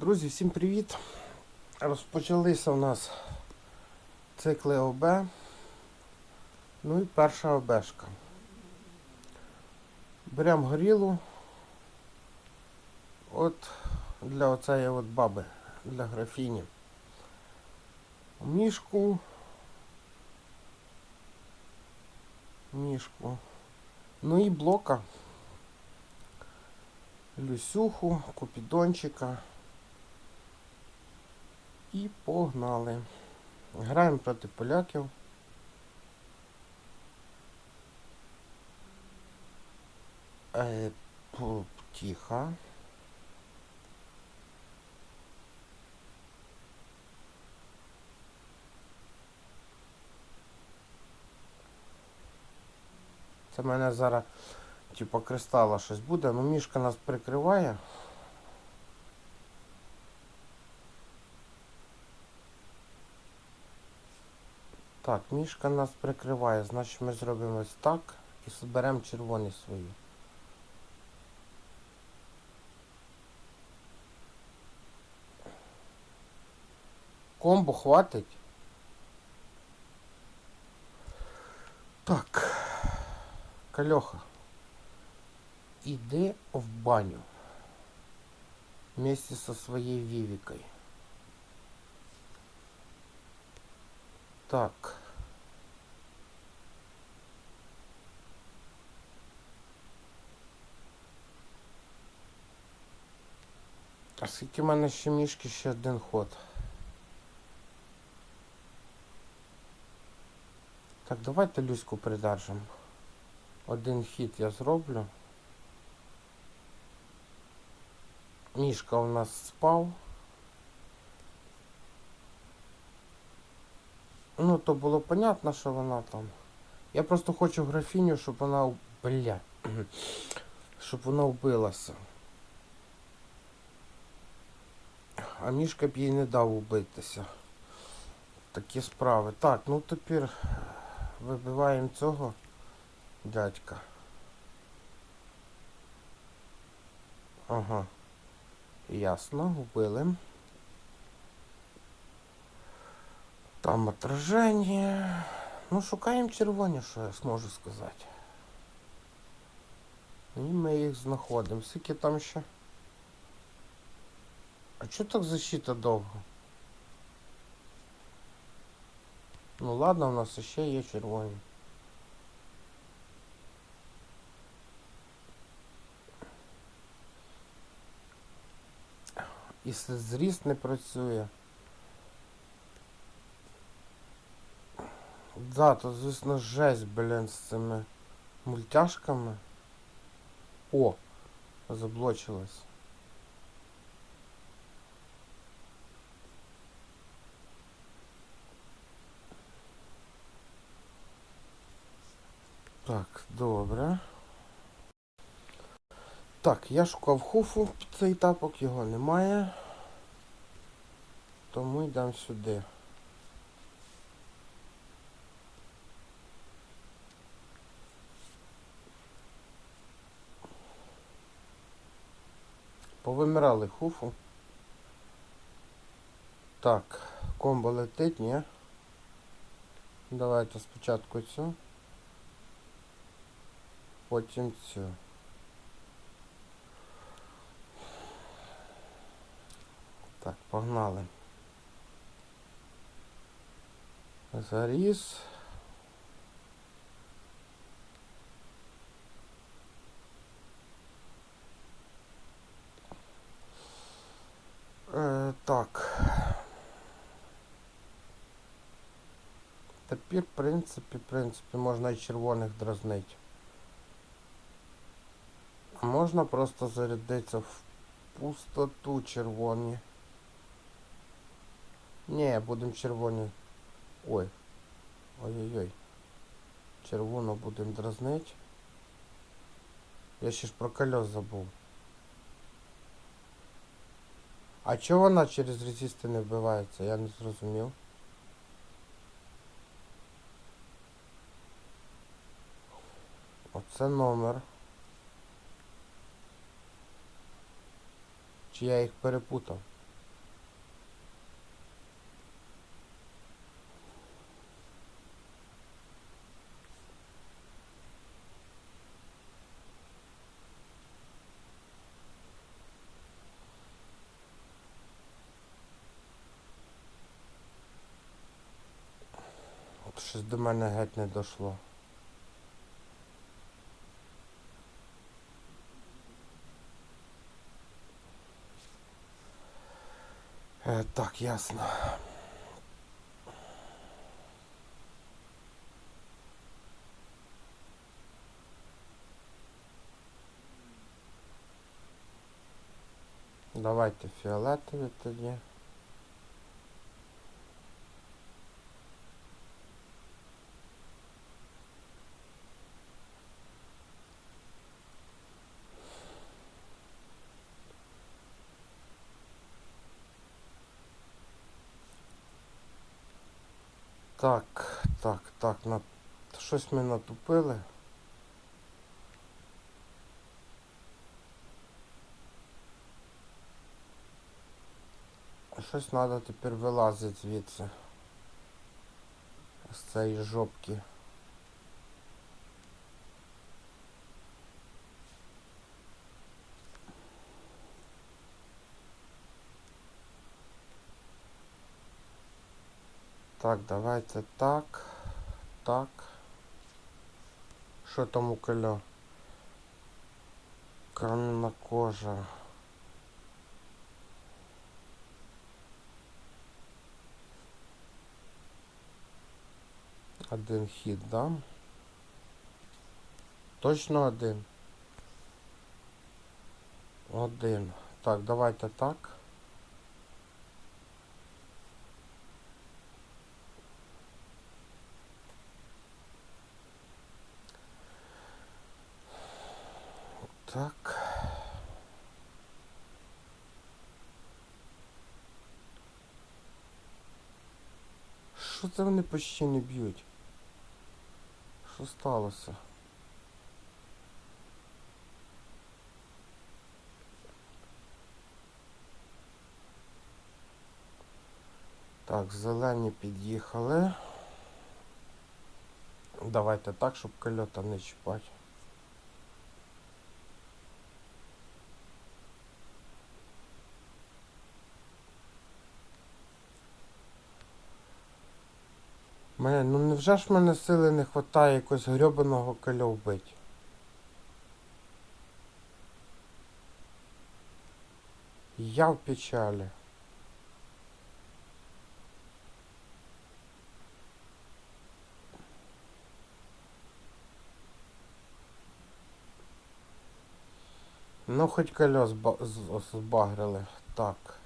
Друзі, всім привіт! Розпочалися у нас цикли ОБ. Ну і перша ОБшка. Беремо горілу. От для оцеї от баби, для графіні. Мішку. Мішку. Ну і блока. Люсюху, купідончика. І погнали. Граємо проти поляків. Е, тихо. Це мене зараз, типу, кристала щось буде, ну мішка нас прикриває. Так, мішка нас прикриває, значить ми зробимо ось так і зберемо червоні свої. Комбо хватить. Так. Кальоха. Іди в баню. Вместе со своей Вивикой. Так. А скільки в мене ще мішки, ще один ход. Так, давайте Люську придержимо. Один хід я зроблю. Мішка у нас спав. Ну, то було понятно, що вона там. Я просто хочу графіню, щоб вона... Бля. Щоб вона вбилася. А мішка б їй не дав убитися. Такі справи. Так, ну тепер вибиваємо цього дядька. Ага. Ясно, вбили. Там отраження. Ну, шукаємо червоні, що я зможу сказати. І ми їх знаходимо. Скільки там ще? А чого так защита довго? Ну ладно, у нас ще є червоні. І зріст не працює. Да, то звісно жесть, блін, з цими мультяшками. О, заблочилась. Так, добре. Так, я шукав хуфу під цей тапок, його немає. Тому йдемо сюди. Повимирали хуфу. Так, комбо летить, ні? Давайте спочатку цю. Потім цю. Так, погнали. Заріз. Е, так. Тепер, в принципі, в принципі, можна і червоних дразнити. Можна просто зарядитися в пустоту червоні. Ні, будемо червоні. Ой. Ой-ой-ой. Червоно будемо дразнити. Я ще ж про кольос забув. А чого вона через резисти не вбивається? Я не зрозумів. Оце номер. Чи я їх перепутав? От Щось до мене геть не дійшло. Е, так, ясно. Давайте фіолетові тоді. Так, так, так, на... щось ми натупили. Щось треба тепер вилазити звідси. З цієї жопки. Так, давайте так. Так. Що там у кольо? Кам'яна кожа. Один хід, да? Точно один. Один. Так, давайте так. Так. Що це вони почти не б'ють? Що сталося? Так, зелені під'їхали. Давайте так, щоб кольота не чіпати. Мене, ну невже ж мене сили не вистачає якогось грьобаного коля вбити? Я в печалі. Ну, хоч ба- збагрили. Так.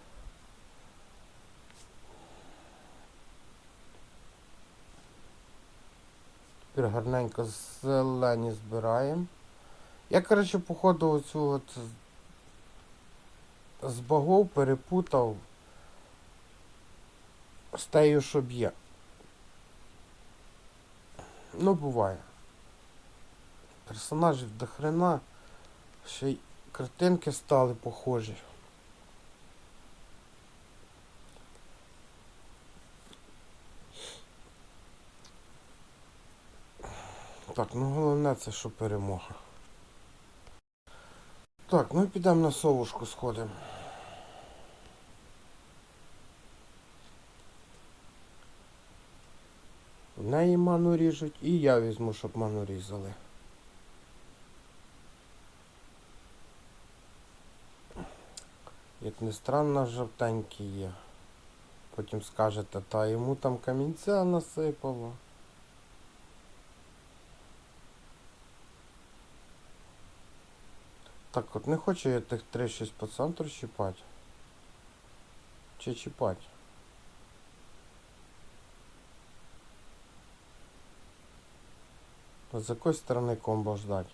Тепер гарненько зелені збираємо. Я, коротше, походу оцю от з богов перепутав з тею, що б'є. Ну, буває. Персонажів до хрена. Ще й картинки стали похожі. Так, ну головне це що перемога. Так, ну підемо на совушку сходимо. В неї ману ріжуть і я візьму, щоб ману різали. Як не странно, жовтенький є. Потім скажете, та йому там камінця насипало. Так от не хочу я тих три щось по центру чіпати. Чи чіпати? З якої сторони комбо ждать?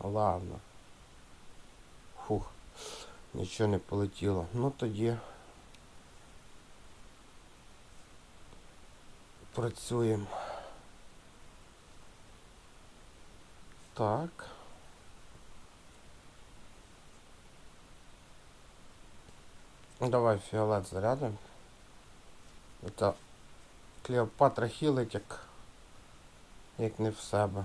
Ладно. Фух, нічого не полетіло. Ну тоді працюємо. Так. Ну, Давай фіолет зарядимо. Це Клеопатра хілить як, як не в себе.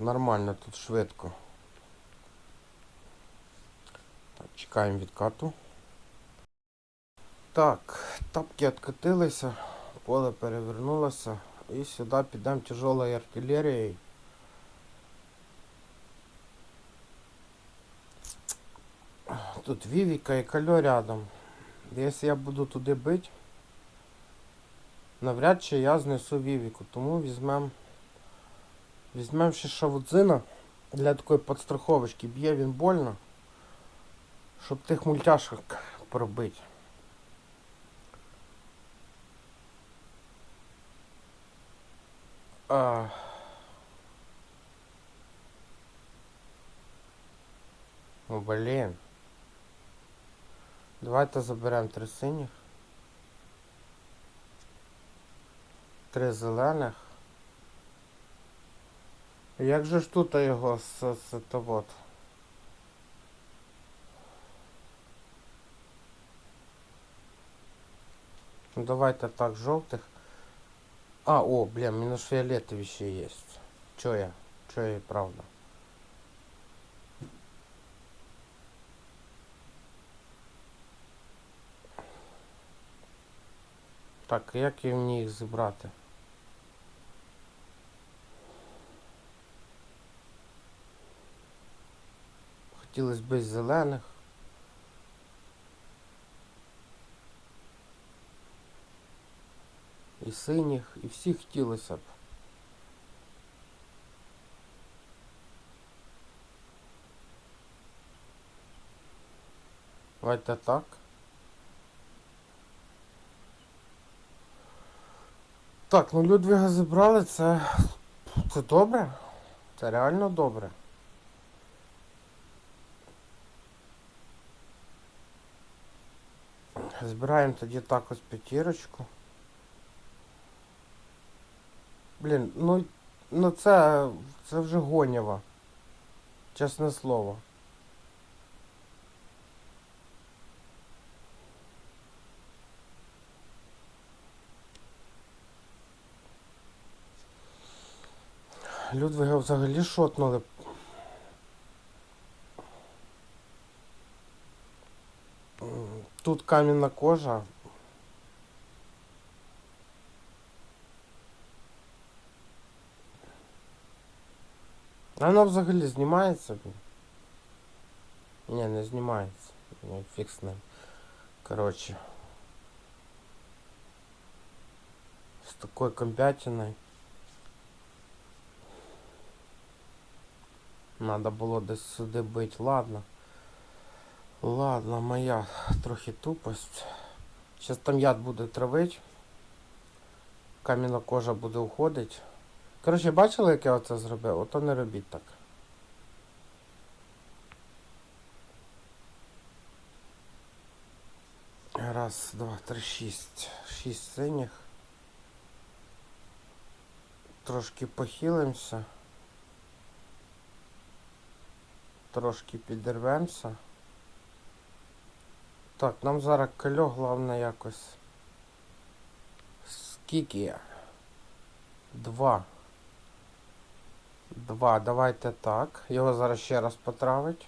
Нормально тут швидко. Так, чекаємо відкату. Так, тапки відкатилися, поле перевернулося. І сюди підемо тяжелою артилерією. Тут Вівіка і Кальо рядом. Якщо я буду туди бити, навряд чи я знесу Вівіку, тому візьмем. Візьмем ще шавудзина для такої підстраховочки. Б'є він больно. Щоб тих мультяшок пробити. А... Ну, блін. Давайте заберемо три синіх. Три зелених. Як же ж тут його з, з то вот? Ну давайте так, жовтих. А, о, блін, мінус фіолетові ще є. Чо я? Чо я і правда? Так, як мені їх зібрати? Хотілося б зелених. І синіх, і всіх хотілося б. Давайте так. Так, ну Людвіга зібрали, це. Це добре. Це реально добре. Збираємо тоді так ось п'ятірочку. Блін, ну, ну це, це вже гонява. Чесне слово. Людвига взагалі шотнули. Тут камінна кожа. А Вона взагалі знімається? блін? Ні, не знімається. Ну, фіг з ним. Коротше. З такою компятиною. Надо було десь сюди бити, ладно. Ладно, моя трохи тупость. Зараз там яд буде травить. Кам'яна кожа буде уходить. Коротше, бачили, як я оце зробив? Ото не робіть так. Раз, два, три, шість. Шість синіх. Трошки похилимося. Трошки підірвемося. Так, нам зараз кольо головне якось. Скільки? Два. Два. Давайте так. Його зараз ще раз потравить.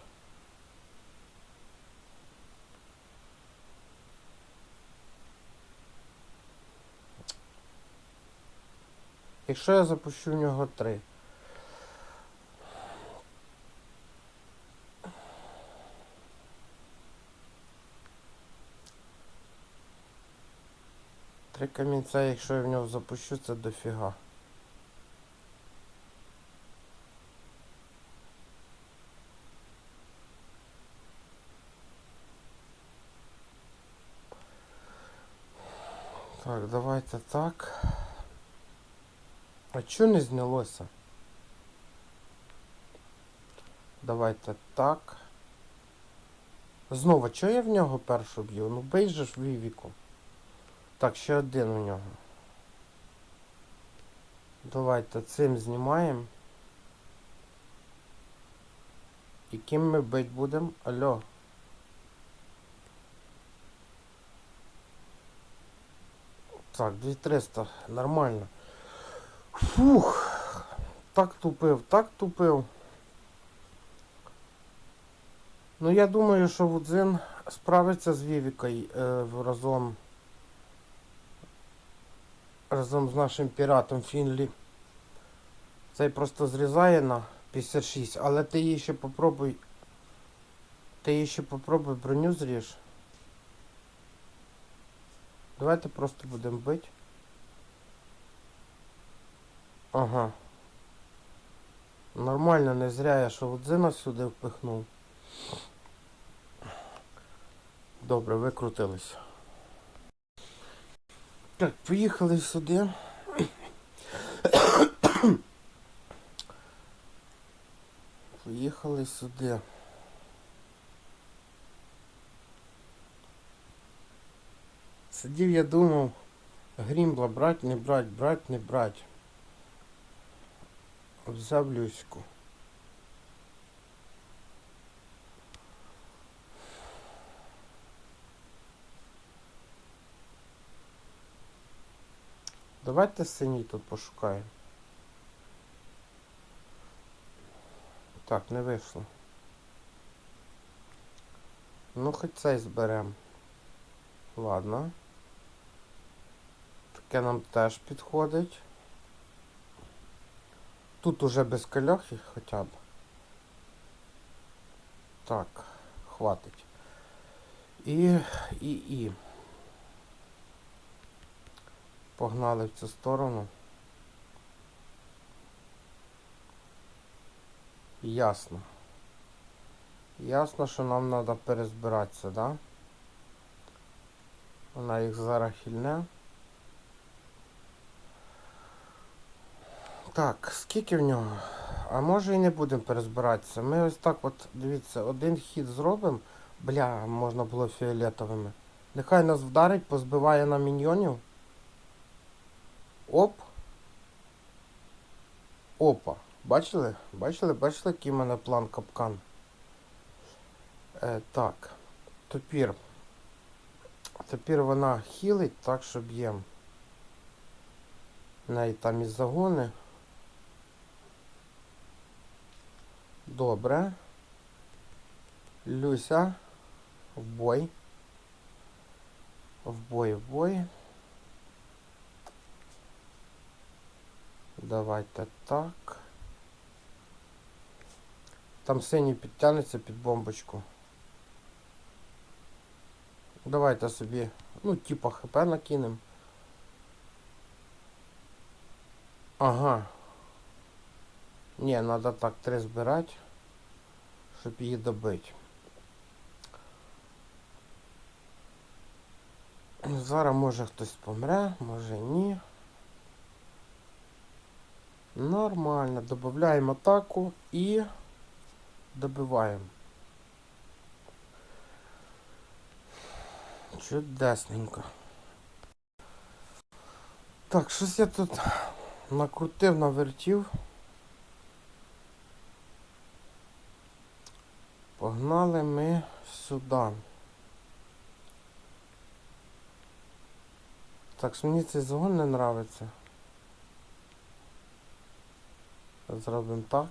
Якщо я запущу в нього три. Три камінця, якщо я в нього запущу, це дофіга. Так, давайте так. А чо не знялося? Давайте так. Знову, чого я в нього першу б'ю? Ну бей же ж Вівіку. Так, ще один у нього. Давайте цим знімаємо. І ким ми бить будемо? Алло. Так, 2300, нормально. Фух. так тупив, так тупив. Ну я думаю, що Вудзин справиться з Вівікою е, разом. Разом з нашим піратом Фінлі. Цей просто зрізає на 56, але ти її ще попробуй. Ти її ще попробуй броню зріж. Давайте просто будемо бити. Ага. Нормально, не зря я Шавудзина сюди впихнув. Добре, викрутились. Так, поїхали сюди. Поїхали сюди. Сидів я думав, грімбла брать, не брать, брать, не брать. Взяв Люську. Давайте синій тут пошукаємо. Так, не вийшло. Ну, хоч цей зберемо. Ладно. Таке нам теж підходить. Тут уже без кальохи хоча б. Так, хватить. І, і, і. Погнали в цю сторону. Ясно. Ясно, що нам треба перезбиратися, да? Вона їх зараз хильне. Так, скільки в нього? А може і не будемо перезбиратися. Ми ось так от, дивіться, один хід зробимо. Бля, можна було фіолетовими. Нехай нас вдарить, позбиває на міньйонів. Оп. Опа. Бачили? Бачили? Бачили, який в мене план капкан? Е, так. Тепер. Тепер вона хілить так, що б'єм. В неї там і загони. Добре. Люся. В бой. В бой, в бой. Давайте так. Там синій підтягнеться під бомбочку. Давайте собі, ну, типа ХП накинем. Ага. Не, надо так три збирати, щоб її добити. Зараз може хтось помре, може ні. Нормально. Додаємо атаку і добиваємо. Чудесненько. Так, щось я тут накрутив, навертів. Погнали ми сюди. Так, що мені цей загон не нравиться. Зробимо так.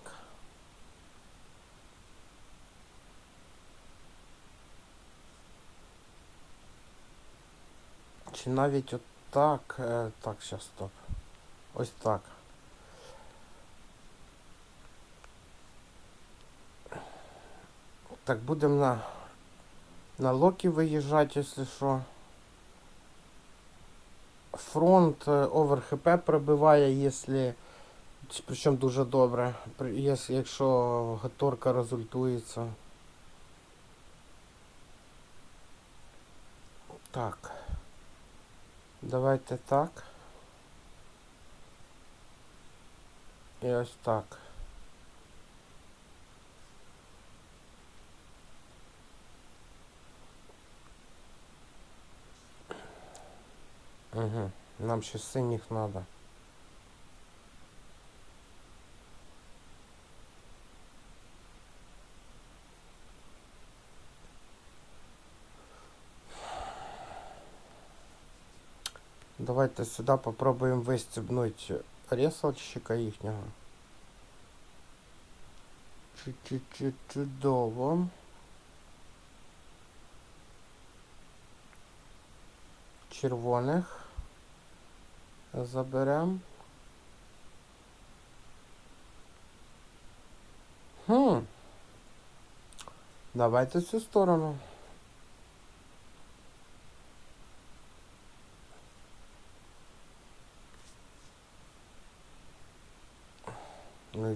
Чи навіть от так. Е, зараз стоп. Ось так. Так, будемо на, на локі виїжджати, якщо що. Фронт овер хп пробиває, якщо Причому дуже добре, якщо гаторка результується. Так. Давайте так. І ось так. Угу. Нам ще синіх треба. Давайте сюди попробуємо вистебнути ресалщика їхнього. Чу-чу-чу, Чудово. Червоних. Заберем. Хм. Давайте цю сторону.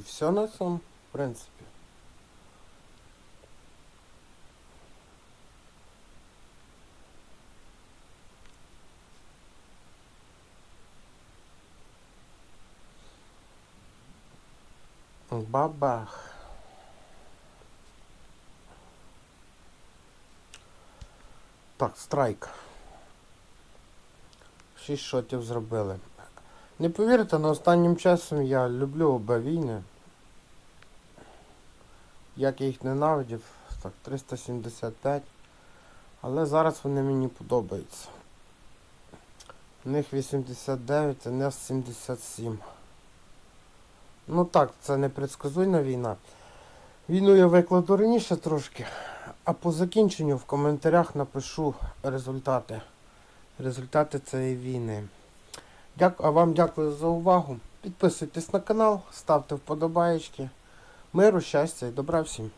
Все на цьому, в принципі. Бабах. Так, страйк. Шість шотів зробили. Не повірите, але останнім часом я люблю оба війни. Як я їх ненавидів, так, 375. Але зараз вони мені подобаються. У них 89, а нас 77. Ну так, це непредсказуйна війна. Війну я викладу раніше трошки, а по закінченню в коментарях напишу результати. Результати цієї війни. Дяку, а вам дякую за увагу. Підписуйтесь на канал, ставте вподобаєчки. Миру, щастя і добра всім.